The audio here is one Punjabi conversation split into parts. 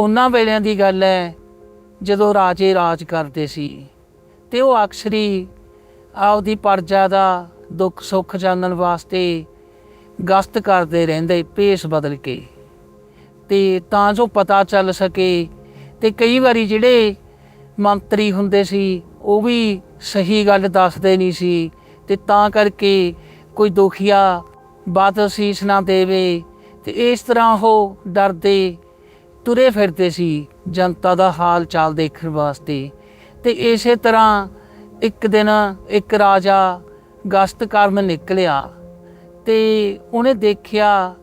ਉਹਨਾਂ ਵੇਲਿਆਂ ਦੀ ਗੱਲ ਹੈ, ਜਦੋਂ ਰਾਜੇ ਰਾਜ ਕਰਦੇ ਸੀ। ਤੇ ਉਹ ਅਕਸਰੀ ਆਪਦੀ ਪਰਜਾ ਦਾ ਦੁੱਖ ਸੁੱਖ ਜਾਣਨ ਵਾਸਤੇ ਗਸ਼ਤ ਕਰਦੇ ਰਹਿੰਦੇ, ਭੇਸ ਬਦਲ ਕੇ। ਤੇ ਤਾਂ ਜੋ ਪਤਾ ਚੱਲ ਸਕੇ ਤੇ ਕਈ ਵਾਰੀ ਜਿਹੜੇ ਮੰਤਰੀ ਹੁੰਦੇ ਸੀ, ਉਹ ਵੀ ਸਹੀ ਗੱਲ ਦੱਸਦੇ ਨਹੀਂ ਸੀ। ਤੇ ਤਾਂ ਕਰਕੇ ਕੋਈ ਦੁਖੀਆ ਬਾਤ ਸੀਸ ਨਾ ਦੇਵੇ। ਤੇ ਇਸ ਤਰ੍ਹਾਂ ਉਹ ਡਰਦੇ ਤੁਰੇ ਫਿਰਦੇ ਸੀ ਜਨਤਾ ਦਾ ਹਾਲ ਚਾਲ ਦੇਖਣ ਵਾਸਤੇ ਤੇ ਇਸੇ ਤਰ੍ਹਾਂ ਇੱਕ ਦਿਨ ਇੱਕ ਰਾਜਾ ਗਸ਼ਤ ਕਰਨ ਨਿਕਲਿਆ ਤੇ ਉਹਨੇ ਦੇਖਿਆ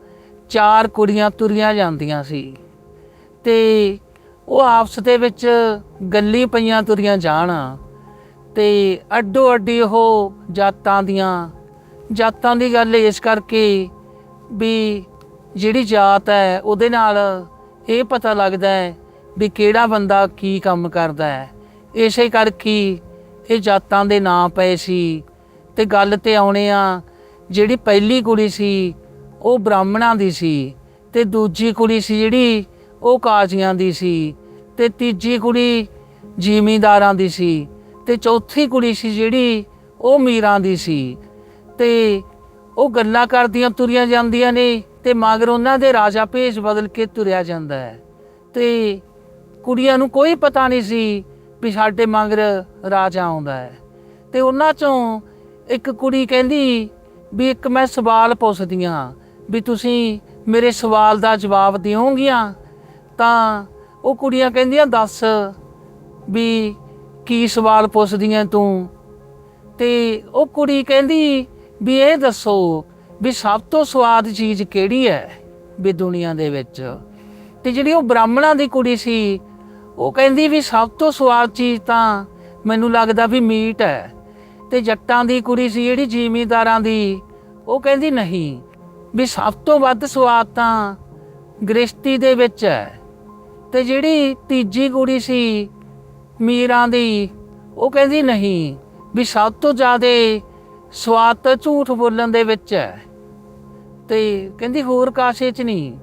ਚਾਰ ਕੁੜੀਆਂ ਤੁਰੀਆਂ ਜਾਂਦੀਆਂ ਸੀ ਤੇ ਉਹ ਆਪਸ ਦੇ ਵਿੱਚ ਗੱਲੀ ਪਈਆਂ ਤੁਰੀਆਂ ਜਾਣ ਤੇ ਅੱਡੋ ਅੱਡੀ ਉਹ ਜਾਤਾਂ ਦੀਆਂ, ਜਾਤਾਂ ਦੀ ਗੱਲ ਇਸ ਕਰਕੇ ਵੀ ਜਿਹੜੀ ਜਾਤ ਹੈ ਉਹਦੇ ਨਾਲ ਇਹ ਪਤਾ ਲੱਗਦਾ ਹੈ ਵੀ ਕਿਹੜਾ ਬੰਦਾ ਕੀ ਕੰਮ ਕਰਦਾ ਹੈ। ਇਸੇ ਕਰਕੇ ਇਹ ਜਾਤਾਂ ਦੇ ਨਾਂ ਪਏ ਸੀ ਤੇ ਗੱਲ ਤੇ ਆਉਣੇ ਆ, ਜਿਹੜੀ ਪਹਿਲੀ ਕੁੜੀ ਸੀ, ਉਹ ਬ੍ਰਾਹਮਣਾਂ ਦੀ ਸੀ ਤੇ ਦੂਜੀ ਕੁੜੀ ਸੀ ਜਿਹੜੀ ਉਹ ਕਾਜ਼ੀਆਂ ਦੀ ਸੀ ਤੇ ਤੀਜੀ ਕੁੜੀ ਜ਼ਿਮੀਂਦਾਰਾਂ ਦੀ ਸੀ ਤੇ ਚੌਥੀ ਕੁੜੀ ਸੀ ਜਿਹੜੀ ਉਹ ਮੀਰਾਂ ਦੀ ਸੀ ਤੇ ਉਹ ਗੱਲਾਂ ਕਰਦੀਆਂ ਤੁਰੀਆਂ ਜਾਂਦੀਆਂ ਨੇ। ਤੇ ਮਗਰ ਉਹਨਾਂ ਦੇ ਰਾਜਾ ਭੇਸ ਬਦਲ ਕੇ ਤੁਰਿਆ ਜਾਂਦਾ ਹੈ। ਤੇ ਕੁੜੀਆਂ ਨੂੰ ਕੋਈ ਪਤਾ ਨਹੀਂ ਸੀ ਵੀ ਸਾਡੇ ਮਗਰ ਰਾਜਾ ਆਉਂਦਾ ਹੈ। ਤੇ ਉਹਨਾਂ ਚੋਂ ਇੱਕ ਕੁੜੀ ਕਹਿੰਦੀ ਵੀ ਇੱਕ ਮੈਂ ਸਵਾਲ ਪੁੱਛਦੀ ਹਾਂ ਵੀ ਤੁਸੀਂ ਮੇਰੇ ਸਵਾਲ ਦਾ ਜਵਾਬ ਦਿਓਗੀਆਂ? ਤਾਂ ਉਹ ਕੁੜੀਆਂ ਕਹਿੰਦੀਆਂ, ਦੱਸ ਵੀ ਕੀ ਸਵਾਲ ਪੁੱਛਦੀਆਂ ਤੂੰ? ਤੇ ਉਹ ਕੁੜੀ ਕਹਿੰਦੀ ਵੀ ਇਹ ਦੱਸੋ ਵੀ ਸਭ ਤੋਂ ਸਵਾਦ ਚੀਜ਼ ਕਿਹੜੀ ਹੈ ਵੀ ਦੁਨੀਆ ਦੇ ਵਿੱਚ? ਤੇ ਜਿਹੜੀ ਉਹ ਬ੍ਰਾਹਮਣਾਂ ਦੀ ਕੁੜੀ ਸੀ, ਉਹ ਕਹਿੰਦੀ ਵੀ ਸਭ ਤੋਂ ਸਵਾਦ ਚੀਜ਼ ਤਾਂ ਮੈਨੂੰ ਲੱਗਦਾ ਵੀ ਮੀਟ ਹੈ। ਤੇ ਜੱਟਾਂ ਦੀ ਕੁੜੀ ਸੀ ਜਿਹੜੀ ਜ਼ਿਮੀਂਦਾਰਾਂ ਦੀ, ਉਹ ਕਹਿੰਦੀ ਨਹੀਂ, ਵੀ ਸਭ ਤੋਂ ਵੱਧ ਸਵਾਦ ਤਾਂ ਗ੍ਰਸਤੀ ਦੇ ਵਿੱਚ ਹੈ। ਤੇ ਜਿਹੜੀ ਤੀਜੀ ਕੁੜੀ ਸੀ ਮੀਰਾਂ ਦੀ, ਉਹ ਕਹਿੰਦੀ ਨਹੀਂ, ਵੀ ਸਭ ਤੋਂ ਜ਼ਿਆਦਾ ਸਵਾਦ ਤਾਂ ਝੂਠ ਬੋਲਣ ਦੇ ਵਿੱਚ ਹੈ। ਤੇ ਕਹਿੰਦੀ, ਹੋਰ ਕਾਸੇ 'ਚ ਨਹੀਂ।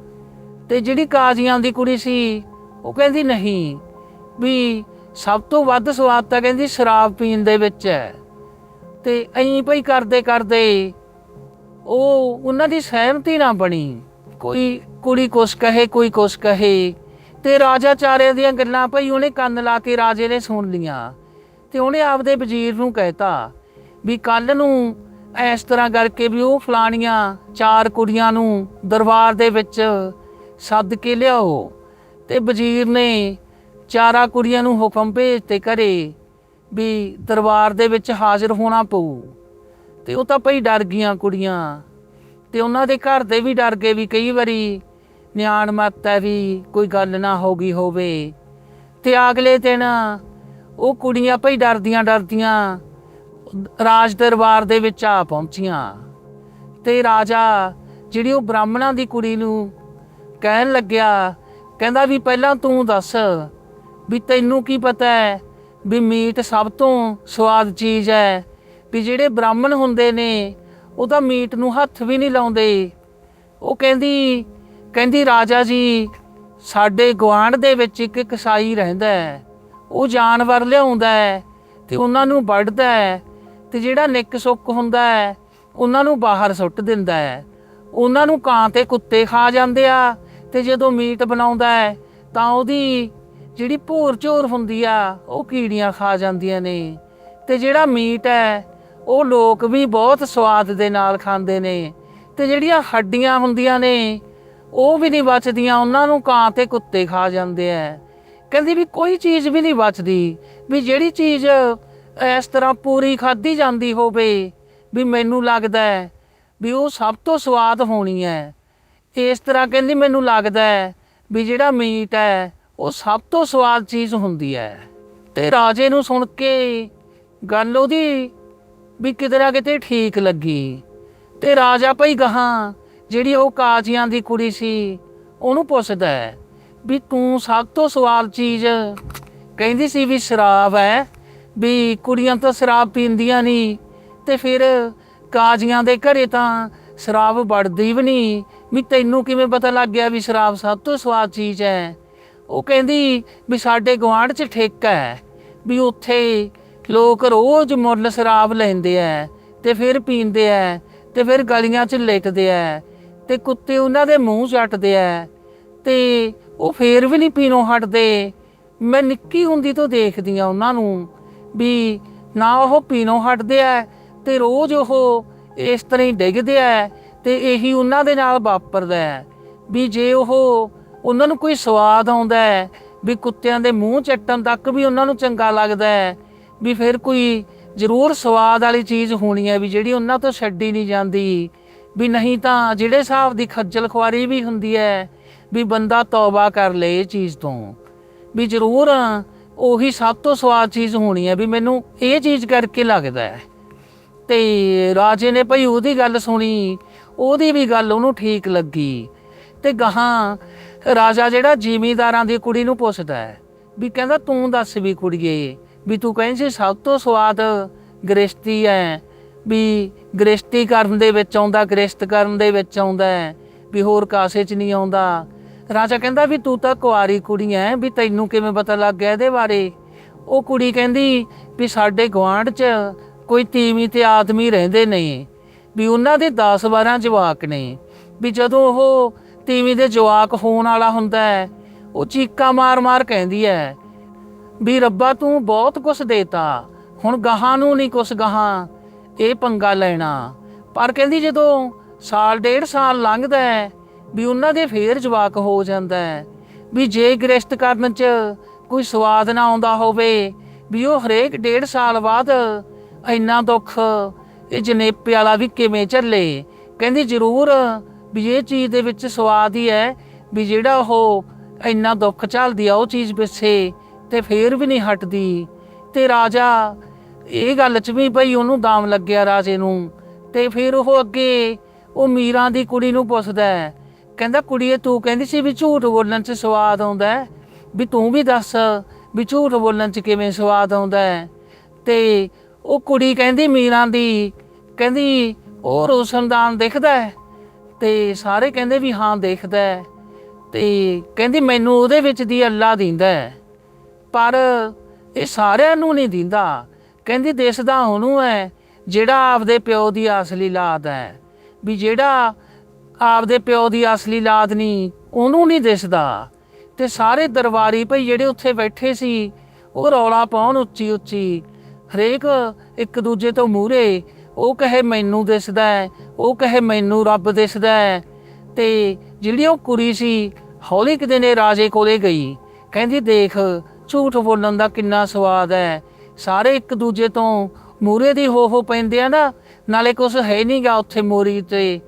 ਤੇ ਜਿਹੜੀ ਕਾਜ਼ੀਆਂ ਦੀ ਕੁੜੀ ਸੀ, ਉਹ ਕਹਿੰਦੀ ਨਹੀਂ। ਵੀ ਸਭ ਤੋਂ ਵੱਧ ਸਵਾਦ ਤਾਂ ਕਹਿੰਦੀ ਸ਼ਰਾਬ ਪੀਣ ਦੇ ਵਿੱਚ ਹੈ। ਤੇ ਐਂ ਭਈ ਕਰਦੇ ਕਰਦੇ ਉਹ ਉਹਨਾਂ ਦੀ ਸਹਿਮਤੀ ਨਾ ਬਣੀ। ਕੋਈ ਕੁੜੀ ਕੁਛ ਕਹੇ, ਕੋਈ ਕੁਛ ਕਹੇ। ਤੇ ਰਾਜਾ ਚਾਰੇ ਦੀਆਂ ਗੱਲਾਂ ਭਈ ਉਹਨੇ ਕੰਨ ਲਾ ਕੇ ਰਾਜੇ ਨੇ ਸੁਣ ਲੀਆਂ। ਤੇ ਉਹਨੇ ਆਪਦੇ ਵਜ਼ੀਰ ਨੂੰ ਕਹਿਤਾ ਵੀ ਕੱਲ ਨੂੰ ਇਸ ਤਰ੍ਹਾਂ ਕਰਕੇ ਵੀ ਉਹ ਫਲਾਣੀਆਂ ਚਾਰ ਕੁੜੀਆਂ ਨੂੰ ਦਰਬਾਰ ਦੇ ਵਿੱਚ ਸੱਦ ਕੇ ਲਿਆਓ। ਤੇ ਵਜ਼ੀਰ ਨੇ ਚਾਰਾਂ ਕੁੜੀਆਂ ਨੂੰ ਹੁਕਮ ਭੇਜ ਤੇ ਕਰੇ ਵੀ ਦਰਬਾਰ ਦੇ ਵਿੱਚ ਹਾਜ਼ਰ ਹੋਣਾ ਪਊ। ਤੇ ਉਹ ਤਾਂ ਭਈ ਡਰ ਗਈਆਂ ਕੁੜੀਆਂ। ਤੇ ਉਹਨਾਂ ਦੇ ਘਰ ਦੇ ਵੀ ਡਰ ਗਏ ਵੀ ਕਈ ਵਾਰੀ ਨਿਆਣ ਮੱਤ ਹੈ ਵੀ ਕੋਈ ਗੱਲ ਨਾ ਹੋ ਗਈ ਹੋਵੇ। ਤੇ ਅਗਲੇ ਦਿਨ ਉਹ ਕੁੜੀਆਂ ਭਈ ਡਰਦੀਆਂ ਡਰਦੀਆਂ ਰਾਜ ਦਰਬਾਰ ਦੇ ਵਿੱਚ ਆ ਪਹੁੰਚੀਆਂ ਤੇ ਰਾਜਾ ਜਿਹੜੀ ਉਹ ਬ੍ਰਾਹਮਣਾਂ ਦੀ ਕੁੜੀ ਨੂੰ ਕਹਿਣ ਲੱਗਿਆ, ਕਹਿੰਦਾ ਵੀ ਪਹਿਲਾਂ ਤੂੰ ਦੱਸ ਵੀ ਤੈਨੂੰ ਕੀ ਪਤਾ ਹੈ ਵੀ ਮੀਟ ਸਭ ਤੋਂ ਸਵਾਦ ਚੀਜ਼ ਹੈ, ਵੀ ਜਿਹੜੇ ਬ੍ਰਾਹਮਣ ਹੁੰਦੇ ਨੇ ਉਹ ਤਾਂ ਮੀਟ ਨੂੰ ਹੱਥ ਵੀ ਨਹੀਂ ਲਾਉਂਦੇ। ਉਹ ਕਹਿੰਦੀ ਕਹਿੰਦੀ ਰਾਜਾ ਜੀ, ਸਾਡੇ ਗੁਆਂਢ ਦੇ ਵਿੱਚ ਇੱਕ ਕਸਾਈ ਰਹਿੰਦਾ ਹੈ, ਉਹ ਜਾਨਵਰ ਲਿਆਉਂਦਾ ਹੈ ਤੇ ਉਹਨਾਂ ਨੂੰ ਵੱਢਦਾ ਹੈ ਤੇ ਜਿਹੜਾ ਨਿੱਕ ਸੁੱਕ ਹੁੰਦਾ ਹੈ, ਉਹਨਾਂ ਨੂੰ ਬਾਹਰ ਸੁੱਟ ਦਿੰਦਾ ਹੈ। ਉਹਨਾਂ ਨੂੰ ਕਾਂ ਤੇ ਕੁੱਤੇ ਖਾ ਜਾਂਦੇ ਆ ਤੇ ਜਦੋਂ ਮੀਟ ਬਣਾਉਂਦਾ ਹੈ, ਤਾਂ ਉਹਦੀ ਜਿਹੜੀ ਭੋਰ ਝੋਰ ਹੁੰਦੀ ਆ, ਉਹ ਕੀੜੀਆਂ ਖਾ ਜਾਂਦੀਆਂ ਨੇ। ਤੇ ਜਿਹੜਾ ਮੀਟ ਹੈ, ਉਹ ਲੋਕ ਵੀ ਬਹੁਤ ਸਵਾਦ ਦੇ ਨਾਲ ਖਾਂਦੇ ਨੇ। ਤੇ ਜਿਹੜੀਆਂ ਹੱਡੀਆਂ ਹੁੰਦੀਆਂ ਨੇ, ਉਹ ਵੀ ਨਹੀਂ ਬਚਦੀਆਂ, ਉਹਨਾਂ ਨੂੰ ਕਾਂ ਤੇ ਕੁੱਤੇ ਖਾ ਜਾਂਦੇ ਆ। ਕਹਿੰਦੀ ਵੀ ਕੋਈ ਚੀਜ਼ ਵੀ ਨਹੀਂ ਬਚਦੀ, ਵੀ ਜਿਹੜੀ ਚੀਜ਼ ਇਸ ਤਰ੍ਹਾਂ ਪੂਰੀ ਖਾਧੀ ਜਾਂਦੀ ਹੋਵੇ ਵੀ ਮੈਨੂੰ ਲੱਗਦਾ ਹੈ ਵੀ ਉਹ ਸਭ ਤੋਂ ਸਵਾਦ ਹੋਣੀ ਹੈ। ਇਸ ਤਰ੍ਹਾਂ ਕਹਿੰਦੀ ਮੈਨੂੰ ਲੱਗਦਾ ਹੈ ਵੀ ਜਿਹੜਾ ਮੀਟ ਹੈ, ਉਹ ਸਭ ਤੋਂ ਸਵਾਦ ਚੀਜ਼ ਹੁੰਦੀ ਹੈ। ਤੇ ਰਾਜੇ ਨੂੰ ਸੁਣ ਕੇ ਗੱਲ ਉਹਦੀ ਵੀ ਕਿਤੇ ਨਾ ਕਿਤੇ ਠੀਕ ਲੱਗੀ। ਤੇ ਰਾਜਾ ਭਈ ਗਾਹਾਂ, ਜਿਹੜੀ ਉਹ ਕਾਜ਼ੀਆਂ ਦੀ ਕੁੜੀ ਸੀ, ਉਹਨੂੰ ਪੁੱਛਦਾ ਵੀ ਤੂੰ ਸਭ ਤੋਂ ਸਵਾਲ ਚੀਜ਼ ਕਹਿੰਦੀ ਸੀ ਵੀ ਸ਼ਰਾਬ ਹੈ? ਵੀ ਕੁੜੀਆਂ ਤਾਂ ਸ਼ਰਾਬ ਪੀਂਦੀਆਂ ਨਹੀਂ ਤੇ ਫਿਰ ਕਾਜ਼ੀਆਂ ਦੇ ਘਰੇ ਤਾਂ ਸ਼ਰਾਬ ਵੜਦੀ ਵੀ ਨਹੀਂ ਵੀ ਤੈਨੂੰ ਕਿਵੇਂ ਪਤਾ ਲੱਗ ਗਿਆ ਵੀ ਸ਼ਰਾਬ ਸਭ ਤੋਂ ਸਵਾਦ ਚੀਜ਼ ਹੈ ਉਹ ਕਹਿੰਦੀ ਵੀ ਸਾਡੇ ਗੁਆਂਢ 'ਚ ਠੇਕਾ ਹੈ ਵੀ ਉੱਥੇ ਲੋਕ ਰੋਜ਼ ਮੁੱਲ ਸ਼ਰਾਬ ਲੈਂਦੇ ਆ ਤੇ ਫਿਰ ਪੀਂਦੇ ਆ ਤੇ ਫਿਰ ਗਲੀਆਂ 'ਚ ਲਿਟਦੇ ਆ ਤੇ ਕੁੱਤੇ ਉਹਨਾਂ ਦੇ ਮੂੰਹ ਚੱਟਦੇ ਆ ਤੇ ਉਹ ਫੇਰ ਵੀ ਨਹੀਂ ਪੀਣੋਂ ਹਟਦੇ। ਮੈਂ ਨਿੱਕੀ ਹੁੰਦੀ ਤੋਂ ਦੇਖਦੀ ਆ ਉਹਨਾਂ ਨੂੰ। ਵੀ ਨਾ ਉਹ ਪੀਣੋਂ ਹਟਦੇ ਆ ਤੇ ਰੋਜ਼ ਉਹ ਇਸ ਤਰ੍ਹਾਂ ਹੀ ਡਿੱਗਦੇ ਆ ਤੇ ਇਹੀ ਉਹਨਾਂ ਦੇ ਨਾਲ ਵਾਪਰਦਾ ਹੈ ਵੀ ਜੇ ਉਹ ਉਹਨਾਂ ਨੂੰ ਕੋਈ ਸਵਾਦ ਆਉਂਦਾ ਹੈ ਵੀ ਕੁੱਤਿਆਂ ਦੇ ਮੂੰਹ ਚੱਟਣ ਤੱਕ ਵੀ ਉਹਨਾਂ ਨੂੰ ਚੰਗਾ ਲੱਗਦਾ ਹੈ ਵੀ ਫਿਰ ਕੋਈ ਜ਼ਰੂਰ ਸਵਾਦ ਵਾਲੀ ਚੀਜ਼ ਹੋਣੀ ਹੈ ਵੀ ਜਿਹੜੀ ਉਹਨਾਂ ਤੋਂ ਛੱਡੀ ਨਹੀਂ ਜਾਂਦੀ। ਵੀ ਨਹੀਂ ਤਾਂ ਜਿਹੜੇ ਹਿਸਾਬ ਦੀ ਖੱਜਲ ਖੁਆਰੀ ਵੀ ਹੁੰਦੀ ਹੈ ਵੀ ਬੰਦਾ ਤੌਬਾ ਕਰ ਲੇ ਇਹ ਚੀਜ਼ ਤੋਂ। ਵੀ ਜ਼ਰੂਰ ਉਹੀ ਸਭ ਤੋਂ ਸਵਾਦ ਚੀਜ਼ ਹੋਣੀ ਹੈ ਵੀ ਮੈਨੂੰ ਇਹ ਚੀਜ਼ ਕਰਕੇ ਲੱਗਦਾ ਹੈ। ਤੇ ਰਾਜੇ ਨੇ ਭਈ ਉਹਦੀ ਗੱਲ ਸੁਣੀ, ਉਹਦੀ ਵੀ ਗੱਲ ਉਹਨੂੰ ਠੀਕ ਲੱਗੀ। ਤੇ ਗਾਹਾਂ ਰਾਜਾ ਜਿਹੜਾ ਜ਼ਿਮੀਂਦਾਰਾਂ ਦੀ ਕੁੜੀ ਨੂੰ ਪੁੱਛਦਾ ਹੈ ਵੀ ਕਹਿੰਦਾ ਤੂੰ ਦੱਸ ਵੀ ਕੁੜੀਏ, ਵੀ ਤੂੰ ਕਹਿੰਦੀ ਸੀ ਸਭ ਤੋਂ ਸਵਾਦ ਗ੍ਰਸਤੀ ਹੈ, ਵੀ ਗ੍ਰਸਤੀ ਕਰਨ ਦੇ ਵਿੱਚ ਆਉਂਦਾ ਗ੍ਰਸਤ ਕਰਨ ਦੇ ਵਿੱਚ ਆਉਂਦਾ ਵੀ ਹੋਰ ਕਾਸੇ 'ਚ ਨਹੀਂ ਆਉਂਦਾ। ਰਾਜਾ ਕਹਿੰਦਾ ਵੀ ਤੂੰ ਤਾਂ ਕੁਆਰੀ ਕੁੜੀ ਐ, ਵੀ ਤੈਨੂੰ ਕਿਵੇਂ ਪਤਾ ਲੱਗ ਗਿਆ ਇਹਦੇ ਬਾਰੇ? ਉਹ ਕੁੜੀ ਕਹਿੰਦੀ ਵੀ ਸਾਡੇ ਗੁਆਂਢ 'ਚ ਕੋਈ ਤੀਵੀਂ ਤੇ ਆਦਮੀ ਰਹਿੰਦੇ ਨੇ, ਵੀ ਉਹਨਾਂ ਦੇ 10 12 ਜਵਾਕ ਨੇ, ਵੀ ਜਦੋਂ ਉਹ ਤੀਵੀਂ ਦੇ ਜਵਾਕ ਹੋਣ ਵਾਲਾ ਹੁੰਦਾ ਹੈ ਉਹ ਚੀਕਾਂ ਮਾਰ-ਮਾਰ ਕਹਿੰਦੀ ਹੈ ਵੀ ਰੱਬਾ ਤੂੰ ਬਹੁਤ ਕੁਛ ਦੇਤਾ, ਹੁਣ ਗਾਹਾਂ ਨੂੰ ਨਹੀਂ ਕੁਛ ਗਾਹਾਂ, ਇਹ ਪੰਗਾ ਲੈਣਾ। ਪਰ ਕਹਿੰਦੀ ਜਦੋਂ ਸਾਲ ਡੇਢ ਸਾਲ ਲੰਘਦਾ ਹੈ ਵੀ ਉਹਨਾਂ ਦੇ ਫੇਰ ਜਵਾਕ ਹੋ ਜਾਂਦਾ ਹੈ। ਵੀ ਜੇ ਗ੍ਰਸਤ ਕਰਨ ਚ ਕੋਈ ਸਵਾਦ ਨਾ ਆਉਂਦਾ ਹੋਵੇ, ਵੀ ਉਹ ਹਰੇਕ ਡੇਢ ਸਾਲ ਬਾਅਦ ਇੰਨਾ ਦੁੱਖ, ਇਹ ਜਨੇਪੇ ਵਾਲਾ ਵੀ ਕਿਵੇਂ ਝੱਲੇ? ਕਹਿੰਦੀ ਜ਼ਰੂਰ ਵੀ ਇਹ ਚੀਜ਼ ਦੇ ਵਿੱਚ ਸਵਾਦ ਹੀ ਹੈ ਵੀ ਜਿਹੜਾ ਉਹ ਇੰਨਾ ਦੁੱਖ ਝੱਲਦੀ ਆ, ਉਹ ਚੀਜ਼ ਪਿੱਛੇ ਤੇ ਫੇਰ ਵੀ ਨਹੀਂ ਹਟਦੀ। ਤੇ ਰਾਜਾ ਇਹ ਗੱਲ 'ਚ ਵੀ ਭਈ ਉਹਨੂੰ ਦਾਮ ਲੱਗਿਆ ਰਾਜੇ ਨੂੰ ਤੇ ਫਿਰ ਉਹ ਅੱਗੇ ਉਹ ਮੀਰਾਂ ਦੀ ਕੁੜੀ ਨੂੰ ਪੁੱਛਦਾ ਹੈ ਕਹਿੰਦਾ ਕੁੜੀਏ, ਤੂੰ ਕਹਿੰਦੀ ਸੀ ਵੀ ਝੂਠ ਬੋਲਣ 'ਚ ਸਵਾਦ ਆਉਂਦਾ ਹੈ। ਵੀ ਤੂੰ ਵੀ ਦੱਸ ਵੀ ਝੂਠ ਬੋਲਣ 'ਚ ਕਿਵੇਂ ਸਵਾਦ ਆਉਂਦਾ ਹੈ। ਤੇ ਉਹ ਕੁੜੀ ਕਹਿੰਦੀ ਮੀਰਾਂ ਦੀ, ਕਹਿੰਦੀ ਉਹ ਰੋਸ਼ਨਦਾਨ ਦਿਖਦਾ ਹੈ। ਤੇ ਸਾਰੇ ਕਹਿੰਦੇ ਵੀ ਹਾਂ, ਦੇਖਦਾ ਹੈ। ਤੇ ਕਹਿੰਦੀ ਮੈਨੂੰ ਉਹਦੇ ਵਿੱਚ ਦੀ ਅੱਲਾ ਦਿੰਦਾ ਹੈ। ਪਰ ਇਹ ਸਾਰਿਆਂ ਨੂੰ ਨਹੀਂ ਦਿੰਦਾ। ਕਹਿੰਦੀ ਦਿਸਦਾ ਉਹਨੂੰ ਹੈ, ਜਿਹੜਾ ਆਪਦੇ ਪਿਓ ਦੀ ਅਸਲੀ ਲਾਦ ਹੈ। ਵੀ ਜਿਹੜਾ ਆਪਦੇ ਪਿਓ ਦੀ ਅਸਲੀ ਲਾਦ ਨਹੀਂ ਉਹਨੂੰ ਨਹੀਂ ਦਿਸਦਾ। ਤੇ ਸਾਰੇ ਦਰਬਾਰੀ ਭਈ ਜਿਹੜੇ ਉੱਥੇ ਬੈਠੇ ਸੀ, ਉਹ ਰੌਲਾ ਪਾਉਣ ਉੱਚੀ ਉੱਚੀ। ਹਰੇਕ ਇੱਕ ਦੂਜੇ ਤੋਂ ਮੂਹਰੇ, ਉਹ ਕਹੇ ਮੈਨੂੰ ਦਿਸਦਾ ਹੈ, ਉਹ ਕਹੇ ਮੈਨੂੰ ਰੱਬ ਦਿਸਦਾ ਹੈ। ਤੇ ਜਿਹੜੀ ਉਹ ਕੁੜੀ ਸੀ, ਹੌਲੀ ਕਿਤੇ ਨੇ ਰਾਜੇ ਕੋਲੇ ਗਈ। ਕਹਿੰਦੀ, ਦੇਖ, ਝੂਠ ਬੋਲਣ ਦਾ ਕਿੰਨਾ ਸਵਾਦ ਹੈ। ਸਾਰੇ ਇੱਕ ਦੂਜੇ ਤੋਂ ਮੂਰੇ ਦੀ ਹੋ ਹੋ ਪੈਂਦੇ ਆ ਨਾ, ਨਾਲੇ ਕੁਝ ਹੈ ਨਹੀਂਗਾ ਉੱਥੇ ਮੋਰੀ ਤੇ।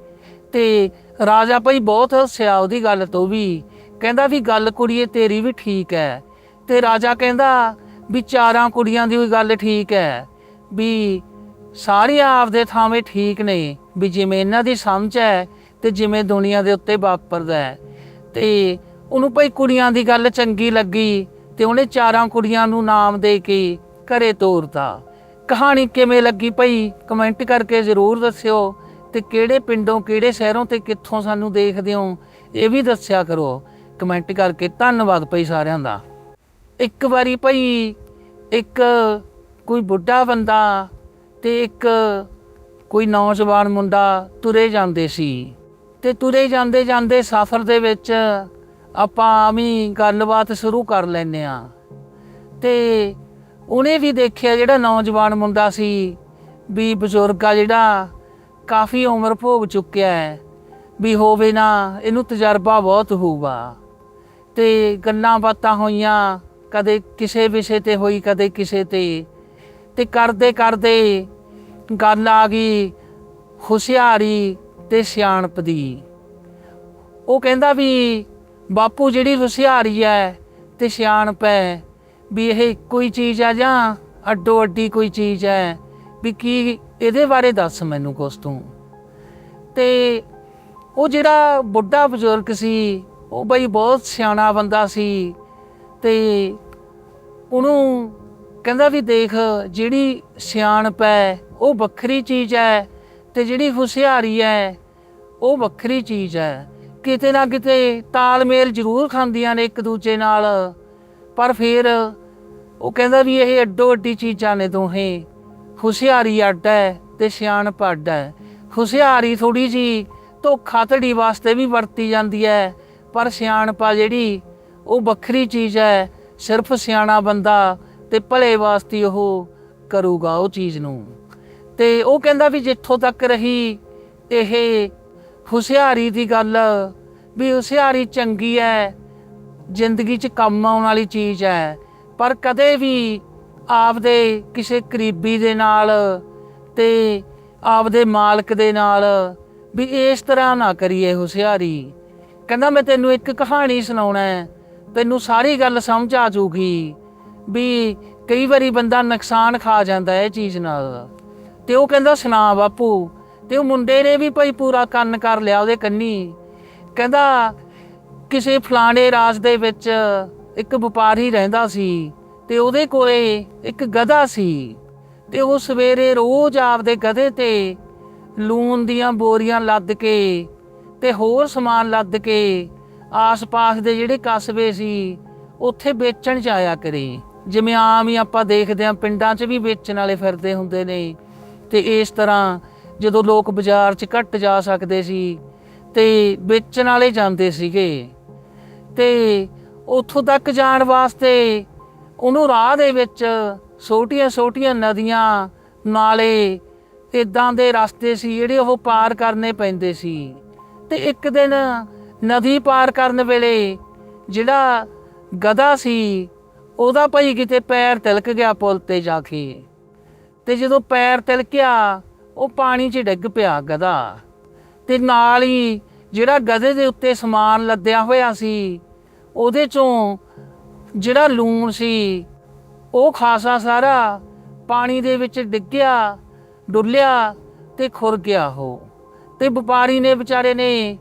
ਤੇ ਰਾਜਾ ਭਾਈ ਬਹੁਤ ਹੱਸਿਆ ਉਹਦੀ ਗੱਲ ਤੋਂ ਵੀ। ਕਹਿੰਦਾ ਵੀ ਗੱਲ ਕੁੜੀਏ ਤੇਰੀ ਵੀ ਠੀਕ ਹੈ ਤੇ ਰਾਜਾ ਕਹਿੰਦਾ ਵੀ ਚਾਰਾਂ ਕੁੜੀਆਂ ਦੀ ਵੀ ਗੱਲ ਠੀਕ ਹੈ ਵੀ ਸਾਰੀਆਂ ਆਪਦੇ ਥਾਵੇਂ ਠੀਕ ਨੇ, ਵੀ ਜਿਵੇਂ ਇਹਨਾਂ ਦੀ ਸਮਝ ਹੈ ਤੇ ਜਿਵੇਂ ਦੁਨੀਆ ਦੇ ਉੱਤੇ ਵਾਪਰਦਾ ਹੈ ਤੇ ਉਹਨੂੰ ਭਾਈ ਕੁੜੀਆਂ ਦੀ ਗੱਲ ਚੰਗੀ ਲੱਗੀ ਤੇ ਉਹਨੇ ਚਾਰਾਂ ਕੁੜੀਆਂ ਨੂੰ ਨਾਮ ਦੇ ਕੇ ਘਰੇ ਤੋਰਤਾ। ਕਹਾਣੀ ਕਿਵੇਂ ਲੱਗੀ ਭਾਈ? ਕਮੈਂਟ ਕਰਕੇ ਜ਼ਰੂਰ ਦੱਸਿਓ। ਤੇ ਕਿਹੜੇ ਪਿੰਡੋਂ, ਕਿਹੜੇ ਸ਼ਹਿਰੋਂ ਤੇ ਕਿੱਥੋਂ ਸਾਨੂੰ ਦੇਖਦੇ ਹੋ, ਇਹ ਵੀ ਦੱਸਿਆ ਕਰੋ। ਕਮੈਂਟ ਕਰਕੇ ਧੰਨਵਾਦ ਭਾਈ ਸਾਰਿਆਂ ਦਾ। ਇੱਕ ਵਾਰੀ ਭਾਈ, ਇੱਕ ਕੋਈ ਬੁੱਢਾ ਬੰਦਾ ਤੇ ਇੱਕ ਕੋਈ ਨੌਜਵਾਨ ਮੁੰਡਾ ਤੁਰੇ ਜਾਂਦੇ ਸੀ। ਤੇ ਤੁਰੇ ਜਾਂਦੇ ਜਾਂਦੇ ਸਫ਼ਰ ਦੇ ਵਿੱਚ ਆਪਾਂ ਵੀ ਗੱਲਬਾਤ ਸ਼ੁਰੂ ਕਰ ਲੈਨੇ ਆ ਤੇ ਉਹਨੇ ਵੀ ਦੇਖਿਆ ਜਿਹੜਾ ਨੌਜਵਾਨ ਮੁੰਡਾ ਸੀ, ਵੀ ਬਜ਼ੁਰਗ ਆ ਜਿਹੜਾ ਕਾਫੀ ਉਮਰ ਭੋਗ ਚੁੱਕਿਆ ਹੈ। ਵੀ ਹੋਵੇ ਨਾ, ਇਹਨੂੰ ਤਜਰਬਾ ਬਹੁਤ ਹੋਊਗਾ। ਤੇ ਗੱਲਾਂ ਬਾਤਾਂ ਹੋਈਆਂ, ਕਦੇ ਕਿਸੇ ਵਿਸ਼ੇ ਤੇ ਹੋਈ, ਕਦੇ ਕਿਸੇ ਤੇ। ਤੇ ਕਰਦੇ ਕਰਦੇ ਗੱਲ ਆ ਗਈ ਹੁਸ਼ਿਆਰੀ ਤੇ ਸਿਆਣਪ ਦੀ। ਉਹ ਕਹਿੰਦਾ ਵੀ ਬਾਪੂ ਜਿਹੜੀ ਹੁਸ਼ਿਆਰੀ ਹੈ ਤੇ ਸਿਆਣਪ ਹੈ, ਵੀ ਇਹ ਕੋਈ ਚੀਜ਼ ਆ ਜਾਂ ਅੱਡੋ ਅੱਡੀ ਕੋਈ ਚੀਜ਼ ਹੈ? ਵੀ ਕੀ ਇਹਦੇ ਬਾਰੇ ਦੱਸ ਮੈਨੂੰ ਕੁਛ ਤੂੰ। ਤੇ ਉਹ ਜਿਹੜਾ ਬੁੱਢਾ ਬਜ਼ੁਰਗ ਸੀ, ਉਹ ਬਈ ਬਹੁਤ ਸਿਆਣਾ ਬੰਦਾ ਸੀ ਤੇ ਉਹਨੂੰ ਕਹਿੰਦਾ ਵੀ ਦੇਖ, ਜਿਹੜੀ ਸਿਆਣਪ ਹੈ, ਉਹ ਵੱਖਰੀ ਚੀਜ਼ ਹੈ ਤੇ ਜਿਹੜੀ ਹੁਸ਼ਿਆਰੀ ਹੈ, ਉਹ ਵੱਖਰੀ ਚੀਜ਼ ਹੈ। ਕਿਤੇ ਨਾ ਕਿਤੇ ਤਾਲਮੇਲ ਜ਼ਰੂਰ ਖਾਂਦੀਆਂ ਨੇ ਇੱਕ ਦੂਜੇ ਨਾਲ। ਪਰ ਫਿਰ ਉਹ ਕਹਿੰਦਾ ਵੀ ਇਹ ਅੱਡੋ ਅੱਡੀ ਚੀਜ਼ਾਂ ਨੇ ਦੋਹੇ। ਹੁਸ਼ਿਆਰੀ ਅੱਡ ਹੈ ਤੇ ਸਿਆਣਪ ਅੱਡ ਹੈ। ਹੁਸ਼ਿਆਰੀ ਥੋੜੀ ਜੀ ਧੋਖਾਧੜੀ ਵਾਸਤੇ ਵੀ ਵਰਤੀ ਜਾਂਦੀ ਹੈ, ਪਰ ਸਿਆਣਪਾ ਜਿਹੜੀ ਉਹ ਵੱਖਰੀ ਚੀਜ਼ ਹੈ, ਸਿਰਫ ਸਿਆਣਾ ਬੰਦਾ ਤੇ ਭਲੇ ਵਾਸਤੇ ਉਹ ਕਰੂਗਾ ਉਹ ਚੀਜ਼ ਨੂੰ। ਤੇ ਉਹ ਕਹਿੰਦਾ ਵੀ ਜਿੱਥੋਂ ਤੱਕ ਰਹੀ ਇਹ ਹੁਸ਼ਿਆਰੀ ਦੀ ਗੱਲ ਵੀ ਹੁਸ਼ਿਆਰੀ ਚੰਗੀ ਹੈ, ਜ਼ਿੰਦਗੀ 'ਚ ਕੰਮ ਆਉਣ ਵਾਲੀ ਚੀਜ਼ ਹੈ, ਪਰ ਕਦੇ ਵੀ ਆਪਦੇ ਕਿਸੇ ਕਰੀਬੀ ਦੇ ਨਾਲ ਤੇ ਆਪਦੇ ਮਾਲਕ ਦੇ ਨਾਲ ਵੀ ਇਸ ਤਰ੍ਹਾਂ ਨਾ ਕਰੀਏ ਹੁਸ਼ਿਆਰੀ। ਕਹਿੰਦਾ, ਮੈਂ ਤੈਨੂੰ ਇੱਕ ਕਹਾਣੀ ਸੁਣਾਉਣਾ ਹੈ। ਤੈਨੂੰ ਸਾਰੀ ਗੱਲ ਸਮਝ ਆ ਜੂਗੀ ਵੀ ਕਈ ਵਾਰੀ ਬੰਦਾ ਨੁਕਸਾਨ ਖਾ ਜਾਂਦਾ ਹੈ ਇਹ ਚੀਜ਼ ਨਾਲ। ਤੇ ਉਹ ਕਹਿੰਦਾ, ਸੁਣਾ ਬਾਪੂ। ਤੇ ਉਹ ਮੁੰਡੇ ਨੇ ਵੀ ਭਾਈ ਪੂਰਾ ਕੰਨ ਕਰ ਲਿਆ ਉਹਦੇ ਕੰਨੀ। ਕਹਿੰਦਾ, ਕਿਸੇ ਫਲਾਣੇ ਰਾਜ ਦੇ ਵਿੱਚ ਇੱਕ ਵਪਾਰੀ ਰਹਿੰਦਾ ਸੀ। ਤੇ ਉਹਦੇ ਕੋਲੇ ਇੱਕ ਗਧਾ ਸੀ ਤੇ ਉਹ ਸਵੇਰੇ ਰੋਜ਼ ਆਪਦੇ ਗਧੇ ਤੇ ਲੂਣ ਦੀਆਂ ਬੋਰੀਆਂ ਲੱਦ ਕੇ ਤੇ ਹੋਰ ਸਮਾਨ ਲੱਦ ਕੇ ਆਸ-ਪਾਸ ਦੇ ਜਿਹੜੇ ਕਸਬੇ ਸੀ, ਉੱਥੇ ਵੇਚਣ ਚ ਆਇਆ ਕਰੇ। ਜਿਵੇਂ ਆਮ ਹੀ ਆਪਾਂ ਦੇਖਦੇ ਆਂ ਪਿੰਡਾਂ 'ਚ ਵੀ ਵੇਚਣ ਵਾਲੇ ਫਿਰਦੇ ਹੁੰਦੇ ਨੇ। ਤੇ ਇਸ ਤਰ੍ਹਾਂ ਜਦੋਂ ਲੋਕ ਬਾਜ਼ਾਰ 'ਚ ਘੱਟ ਜਾ ਸਕਦੇ ਸੀ ਤੇ ਵੇਚਣ ਵਾਲੇ ਜਾਂਦੇ ਸੀਗੇ। ਤੇ ਉੱਥੋਂ ਤੱਕ ਜਾਣ ਵਾਸਤੇ ਉਹਨੂੰ ਰਾਹ ਦੇ ਵਿੱਚ ਛੋਟੀਆਂ-ਛੋਟੀਆਂ ਨਦੀਆਂ, ਨਾਲੇ ਇਦਾਂ ਦੇ ਰਸਤੇ ਸੀ ਜਿਹੜੇ ਉਹ ਪਾਰ ਕਰਨੇ ਪੈਂਦੇ ਸੀ। ਤੇ ਇੱਕ ਦਿਨ ਨਦੀ ਪਾਰ ਕਰਨ ਵੇਲੇ ਜਿਹੜਾ ਗਧਾ ਸੀ, ਉਹਦਾ ਭਾਈ ਕਿਤੇ ਪੈਰ ਤਿਲਕ ਗਿਆ ਪੁਲ ਤੇ ਜਾ ਕੇ। ਤੇ ਜਦੋਂ ਪੈਰ ਤਿਲਕਿਆ, ਉਹ ਪਾਣੀ 'ਚ ਡਿੱਗ ਪਿਆ ਗਧਾ। ਤੇ ਨਾਲ ਹੀ ਜਿਹੜਾ ਗਧੇ ਦੇ ਉੱਤੇ ਸਮਾਨ ਲੱਦਿਆ ਹੋਇਆ ਸੀ, ਉਹਦੇ ਚੋਂ ਜਿਹੜਾ ਲੂਣ ਸੀ, ਉਹ ਖਾਸਾ ਸਾਰਾ ਪਾਣੀ ਦੇ ਵਿੱਚ ਡਿੱਗਿਆ, ਡੁੱਲਿਆ ਤੇ ਖੁਰ ਗਿਆ ਉਹ। ਤੇ ਵਪਾਰੀ ਨੇ ਵਿਚਾਰੇ ਨੇ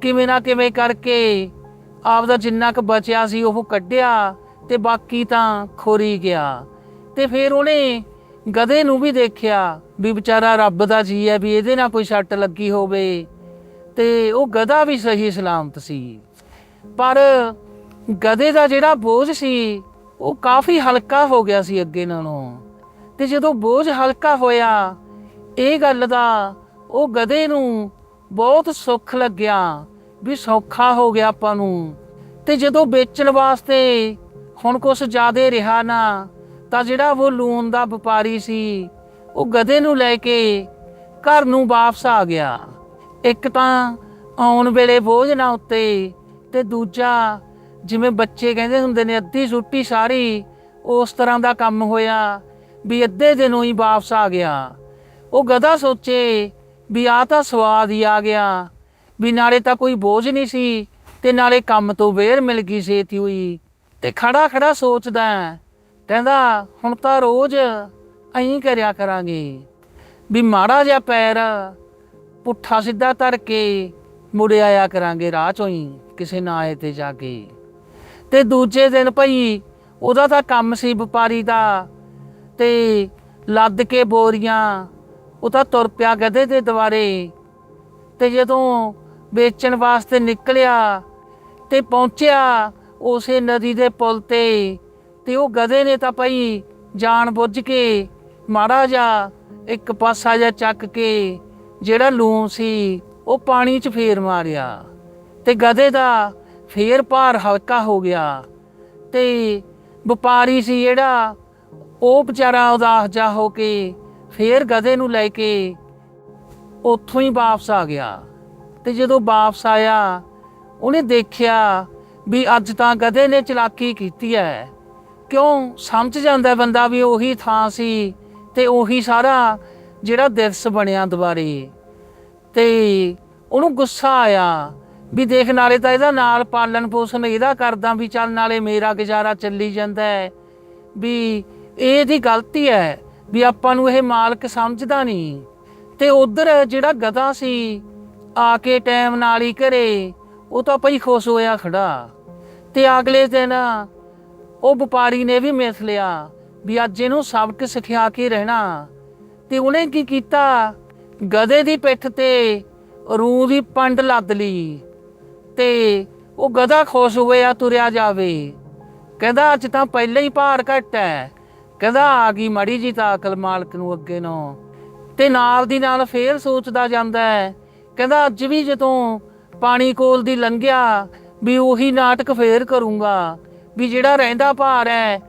ਕਿਵੇਂ ਨਾ ਕਿਵੇਂ ਕਰਕੇ ਆਪਦਾ ਜਿੰਨਾ ਕੁ ਬਚਿਆ ਸੀ ਉਹ ਕੱਢਿਆ ਤੇ ਬਾਕੀ ਤਾਂ ਖੋਰੀ ਗਿਆ। ਤੇ ਫਿਰ ਉਹਨੇ ਗਧੇ ਨੂੰ ਵੀ ਦੇਖਿਆ ਵੀ ਵਿਚਾਰਾ ਰੱਬ ਦਾ ਜੀ ਹੈ ਵੀ ਇਹਦੇ ਨਾਲ ਕੋਈ ਸੱਟ ਲੱਗੀ ਹੋਵੇ ਤੇ ਉਹ ਗਧਾ ਵੀ ਸਹੀ ਸਲਾਮਤ ਸੀ। ਪਰ ਗਧੇ ਦਾ ਜਿਹੜਾ ਬੋਝ ਸੀ, ਉਹ ਕਾਫੀ ਹਲਕਾ ਹੋ ਗਿਆ ਸੀ ਅੱਗੇ ਨਾਲੋਂ। ਤੇ ਜਦੋਂ ਬੋਝ ਹਲਕਾ ਹੋਇਆ, ਇਹ ਗੱਲ ਦਾ ਉਹ ਗਧੇ ਨੂੰ ਬਹੁਤ ਸੁੱਖ ਲੱਗਿਆ ਵੀ ਸੌਖਾ ਹੋ ਗਿਆ ਆਪਾਂ ਨੂੰ। ਤੇ ਜਦੋਂ ਵੇਚਣ ਵਾਸਤੇ ਹੁਣ ਕੁਛ ਜ਼ਿਆਦੇ ਰਿਹਾ ਨਾ, ਤਾਂ ਜਿਹੜਾ ਉਹ ਲੂਣ ਦਾ ਵਪਾਰੀ ਸੀ, ਉਹ ਗਧੇ ਨੂੰ ਲੈ ਕੇ ਘਰ ਨੂੰ ਵਾਪਸ ਆ ਗਿਆ। ਇੱਕ ਤਾਂ ਆਉਣ ਵੇਲੇ ਬੋਝ ਨਾ ਉੱਤੇ ਤੇ ਦੂਜਾ ਜਿਵੇਂ ਬੱਚੇ ਕਹਿੰਦੇ ਹੁੰਦੇ ਨੇ, ਅੱਧੀ ਛੁੱਟੀ ਸਾਰੀ ਉਸ ਤਰ੍ਹਾਂ ਦਾ ਕੰਮ ਹੋਇਆ ਵੀ ਅੱਧੇ ਦਿਨੋਂ ਹੀ ਵਾਪਸ ਆ ਗਿਆ। ਉਹ ਗਧਾ ਸੋਚੇ ਵੀ ਆ ਤਾਂ ਸਵਾਦ ਹੀ ਆ ਗਿਆ, ਵੀ ਨਾਲੇ ਤਾਂ ਕੋਈ ਬੋਝ ਨਹੀਂ ਸੀ ਤੇ ਨਾਲੇ ਕੰਮ ਤੋਂ ਵੇਰ ਮਿਲ ਗਈ ਛੇਤੀ ਹੋਈ। ਤੇ ਖੜਾ ਖੜਾ ਸੋਚਦਾ ਕਹਿੰਦਾ, ਹੁਣ ਤਾਂ ਰੋਜ਼ ਐਂ ਕਰਿਆ ਕਰਾਂਗੇ ਵੀ ਮਾੜਾ ਜਿਹਾ ਪੈਰ ਪੁੱਠਾ ਸਿੱਧਾ ਧਰ ਕੇ ਮੁੜ ਆਇਆ ਕਰਾਂਗੇ ਰਾਹ ਚੋਂ ਹੀ, ਕਿਸੇ ਨਾਏ ਤੇ ਜਾ ਕੇ। ਤੇ ਦੂਜੇ ਦਿਨ ਭਈ ਉਹਦਾ ਤਾਂ ਕੰਮ ਸੀ ਵਪਾਰੀ ਦਾ ਤੇ ਲੱਦ ਕੇ ਬੋਰੀਆਂ, ਉਹ ਤਾਂ ਤੁਰ ਪਿਆ ਗਧੇ ਦੇ ਦੁਆਰੇ ਤੇ ਜਦੋਂ ਵੇਚਣ ਵਾਸਤੇ ਨਿਕਲਿਆ ਤੇ ਪਹੁੰਚਿਆ ਉਸੇ ਨਦੀ ਦੇ ਪੁਲ ਤੇ ਤੇ ਉਹ ਗਧੇ ਨੇ ਤਾਂ ਭਈ ਜਾਣ ਬੁੱਝ ਕੇ ਮਾੜਾ ਜਿਹਾ ਇੱਕ ਪਾਸਾ ਜਿਹਾ ਚੱਕ ਕੇ ਜਿਹੜਾ ਲੂਣ ਸੀ ਉਹ ਪਾਣੀ 'ਚ ਫੇਰ ਮਾਰਿਆ ਤੇ ਗਧੇ ਦਾ ਫੇਰ ਭਾਰ ਹਲਕਾ ਹੋ ਗਿਆ ਤੇ ਵਪਾਰੀ ਸੀ ਜਿਹੜਾ, ਉਹ ਵਿਚਾਰਾ ਉਦਾਸ ਜਾ ਹੋ ਕੇ ਫੇਰ ਗਧੇ ਨੂੰ ਲੈ ਕੇ ਉੱਥੋਂ ਹੀ ਵਾਪਸ ਆ ਗਿਆ। ਤੇ ਜਦੋਂ ਵਾਪਸ ਆਇਆ, ਉਹਨੇ ਦੇਖਿਆ ਵੀ ਅੱਜ ਤਾਂ ਗਧੇ ਨੇ ਚਲਾਕੀ ਕੀਤੀ ਹੈ ਕਿਉਂ? ਸਮਝ ਜਾਂਦਾ ਬੰਦਾ ਵੀ ਉਹੀ ਥਾਂ ਸੀ ਤੇ ਉਹੀ ਸਾਰਾ ਜਿਹੜਾ ਦਿਰਸ ਬਣਿਆ ਦੁਬਾਰੇ। ਤੇ ਉਹਨੂੰ ਗੁੱਸਾ ਆਇਆ ਵੀ ਦੇਖ ਨਾਲੇ ਤਾਂ ਇਹਦਾ ਨਾਲ ਪਾਲਣ ਪੋਸ਼ਣ ਇਹਦਾ ਕਰਦਾ ਵੀ ਚੱਲ ਨਾਲੇ ਮੇਰਾ ਗੁਜ਼ਾਰਾ ਚੱਲੀ ਜਾਂਦਾ ਹੈ। ਵੀ ਇਹ ਇਹਦੀ ਗਲਤੀ ਹੈ ਵੀ ਆਪਾਂ ਨੂੰ ਇਹ ਮਾਲਕ ਸਮਝਦਾ ਨਹੀਂ। ਤੇ ਉਧਰ ਜਿਹੜਾ ਗਧਾ ਸੀ, ਆ ਕੇ ਟਾਈਮ ਨਾਲ ਹੀ ਘਰੇ, ਉਹ ਤਾਂ ਭਈ ਖੁਸ਼ ਹੋਇਆ ਖੜਾ। ਤੇ ਅਗਲੇ ਦਿਨ ਉਹ ਵਪਾਰੀ ਨੇ ਵੀ ਮਿਸ ਲਿਆ ਵੀ ਅੱਜ ਇਹਨੂੰ ਸਬਕ ਸਿਖਿਆ ਕੇ ਰਹਿਣਾ। ਤੇ ਉਹਨੇ ਕੀ ਕੀਤਾ? ਗਧੇ ਦੀ ਪਿੱਠ ਤੇ ਰੂਹ ਦੀ ਪੰਡ ਲੱਦ ਲਈ। ਤੇ ਉਹ ਗਧਾ ਖੁਸ਼ ਹੋਇਆ ਤੁਰਿਆ ਜਾਵੇ। ਕਹਿੰਦਾ, ਅੱਜ ਤਾਂ ਪਹਿਲਾਂ ਹੀ ਭਾਰ ਘੱਟ ਹੈ ਕਹਿੰਦਾ, ਆ ਗਈ ਮੜੀ ਜੀ ਤਾਂ ਅਕਲ ਮਾਲਕ ਨੂੰ ਅੱਗੇ ਨੂੰ ਤੇ ਨਾਲ ਦੀ ਨਾਲ ਫੇਰ ਸੋਚਦਾ ਜਾਂਦਾ ਹੈ ਕਹਿੰਦਾ, ਅੱਜ ਵੀ ਜਦੋਂ ਪਾਣੀ ਕੋਲ ਦੀ ਲੰਘਿਆ ਵੀ ਉਹੀ ਨਾਟਕ ਫੇਰ ਕਰੂੰਗਾ, ਵੀ ਜਿਹੜਾ ਰਹਿੰਦਾ ਭਾਰ ਹੈ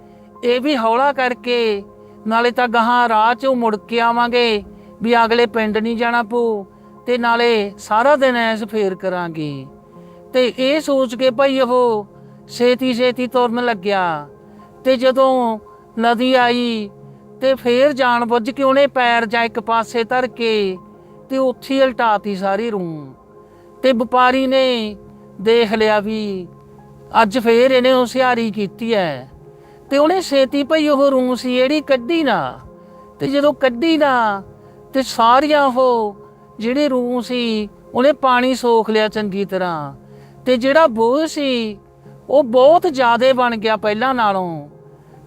ਇਹ ਵੀ ਹੌਲਾ ਕਰਕੇ ਨਾਲੇ ਤਾਂ ਗਾਹਾਂ ਰਾਹ ਚੋਂ ਮੁੜ ਕੇ ਆਵਾਂਗੇ ਵੀ ਅਗਲੇ ਪਿੰਡ ਨਹੀਂ ਜਾਣਾ ਪਊ ਤੇ ਨਾਲੇ ਸਾਰਾ ਦਿਨ ਐਸ ਫੇਰ ਕਰਾਂਗੇ। ਤੇ ਇਹ ਸੋਚ ਕੇ ਭਾਈ ਉਹ ਛੇਤੀ ਛੇਤੀ ਤੁਰਨ ਲੱਗਿਆ। ਤੇ ਜਦੋਂ ਨਦੀ ਆਈ ਤੇ ਫੇਰ ਜਾਣ ਬੁੱਝ ਕੇ ਉਹਨੇ ਪੈਰ ਜਾਂ ਇੱਕ ਪਾਸੇ ਧਰ ਕੇ ਤੇ ਉੱਥੇ ਹੀ ਉਲਟਾਤੀ ਸਾਰੀ ਰੂੰ। ਤੇ ਵਪਾਰੀ ਨੇ ਦੇਖ ਲਿਆ ਵੀ ਅੱਜ ਫੇਰ ਇਹਨੇ ਹੁਸ਼ਿਆਰੀ ਕੀਤੀ ਹੈ ਤੇ ਉਹਨੇ ਛੇਤੀ ਭਈ ਉਹ ਰੂੰ ਸੀ ਜਿਹੜੀ ਕੱਢੀ ਨਾ। ਤੇ ਜਦੋਂ ਕੱਢੀ ਨਾ ਤੇ ਸਾਰੀਆਂ ਉਹ ਜਿਹੜੇ ਰੂੰ ਸੀ ਉਹਨੇ ਪਾਣੀ ਸੋਖ ਲਿਆ ਚੰਗੀ ਤਰ੍ਹਾਂ। ਤੇ ਜਿਹੜਾ ਬੋਝ ਸੀ, ਉਹ ਬਹੁਤ ਜ਼ਿਆਦੇ ਬਣ ਗਿਆ ਪਹਿਲਾਂ ਨਾਲੋਂ।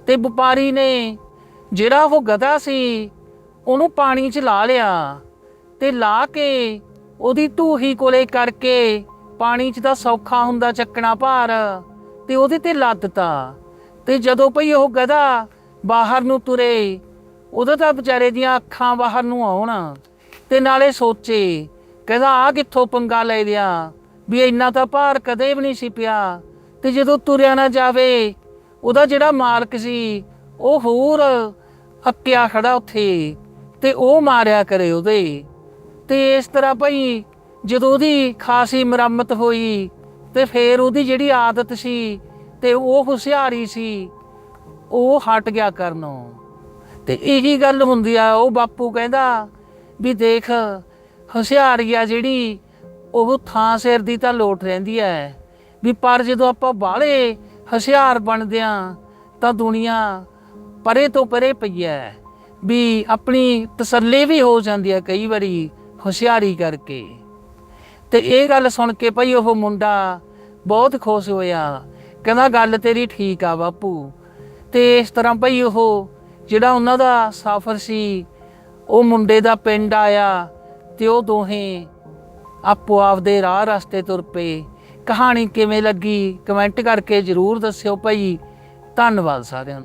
ਤੇ ਵਪਾਰੀ ਨੇ ਜਿਹੜਾ ਉਹ ਗਧਾ ਸੀ, ਉਹਨੂੰ ਪਾਣੀ 'ਚ ਲਾ ਲਿਆ ਤੇ ਲਾ ਕੇ ਉਹਦੀ ਧੂਹੀ ਕੋਲੇ ਕਰਕੇ ਪਾਣੀ 'ਚ ਤਾਂ ਸੌਖਾ ਹੁੰਦਾ ਚੱਕਣਾ ਭਾਰ ਤੇ ਉਹਦੇ ਤੇ ਲੱਦਤਾ ਤੇ। ਜਦੋਂ ਭਈ ਉਹ ਗਧਾ ਬਾਹਰ ਨੂੰ ਤੁਰੇ ਉਦੋਂ ਤਾਂ ਵਿਚਾਰੇ ਦੀਆਂ ਅੱਖਾਂ ਬਾਹਰ ਨੂੰ ਆਉਣ। ਤੇ ਨਾਲੇ ਸੋਚੇ, ਕਹਿੰਦਾ ਆ ਕਿੱਥੋਂ ਪੰਗਾ ਲੈ ਲਿਆ? ਵੀ ਇੰਨਾ ਤਾਂ ਭਾਰ ਕਦੇ ਵੀ ਨਹੀਂ ਸੀ ਪਿਆ। ਤੇ ਜਦੋਂ ਤੁਰਿਆ ਨਾ ਜਾਵੇ, ਉਹਦਾ ਜਿਹੜਾ ਮਾਲਕ ਸੀ, ਉਹ ਹੋਰ ਹੱਕਿਆ ਖੜਾ ਉੱਥੇ ਤੇ ਉਹ ਮਾਰਿਆ ਕਰੇ ਉਹਦੇ। ਤੇ ਇਸ ਤਰ੍ਹਾਂ ਭਾਈ ਜਦੋਂ ਉਹਦੀ ਖਾਸੀ ਮੁਰੰਮਤ ਹੋਈ ਤੇ ਫੇਰ ਉਹਦੀ ਜਿਹੜੀ ਆਦਤ ਸੀ ਤੇ ਉਹ ਹੁਸ਼ਿਆਰੀ ਸੀ, ਉਹ ਹਟ ਗਿਆ ਕਰਨੋਂ। ਤੇ ਇਹੀ ਗੱਲ ਹੁੰਦੀ ਆ, ਉਹ ਬਾਪੂ ਕਹਿੰਦਾ ਵੀ ਦੇਖ, ਹੁਸ਼ਿਆਰੀ ਆ ਜਿਹੜੀ ਉਹ ਥਾਂ ਸਿਰ ਦੀ ਤਾਂ ਲੋਟ ਰਹਿੰਦੀ ਹੈ ਵੀ ਪਰ ਜਦੋਂ ਆਪਾਂ ਬਾਹਲੇ ਹੁਸ਼ਿਆਰ ਬਣਦੇ ਆ, ਤਾਂ ਦੁਨੀਆ ਪਰੇ ਤੋਂ ਪਰੇ ਪਈ ਹੈ ਵੀ ਆਪਣੀ ਤਸੱਲੀ ਵੀ ਹੋ ਜਾਂਦੀ ਹੈ ਕਈ ਵਾਰੀ ਹੁਸ਼ਿਆਰੀ ਕਰਕੇ। ਤੇ ਇਹ ਗੱਲ ਸੁਣ ਕੇ ਭਈ ਉਹ ਮੁੰਡਾ ਬਹੁਤ ਖੁਸ਼ ਹੋਇਆ। ਕਹਿੰਦਾ, ਗੱਲ ਤੇਰੀ ਠੀਕ ਆ ਬਾਪੂ। ਤੇ ਇਸ ਤਰ੍ਹਾਂ ਭਈ ਉਹ ਜਿਹੜਾ ਉਹਨਾਂ ਦਾ ਸਫ਼ਰ ਸੀ, ਉਹ ਮੁੰਡੇ ਦਾ ਪਿੰਡ ਆਇਆ ਤੇ ਉਹ ਦੋਹੇ ਆਪੋ ਆਪਦੇ ਰਾਹ ਰਸਤੇ ਤੁਰ ਪਏ। ਕਹਾਣੀ ਕਿਵੇਂ ਲੱਗੀ? ਕਮੈਂਟ ਕਰਕੇ ਜਰੂਰ ਦੱਸਿਓ ਭਾਈ। ਧੰਨਵਾਦ ਸਾਰਿਆਂ ਦਾ।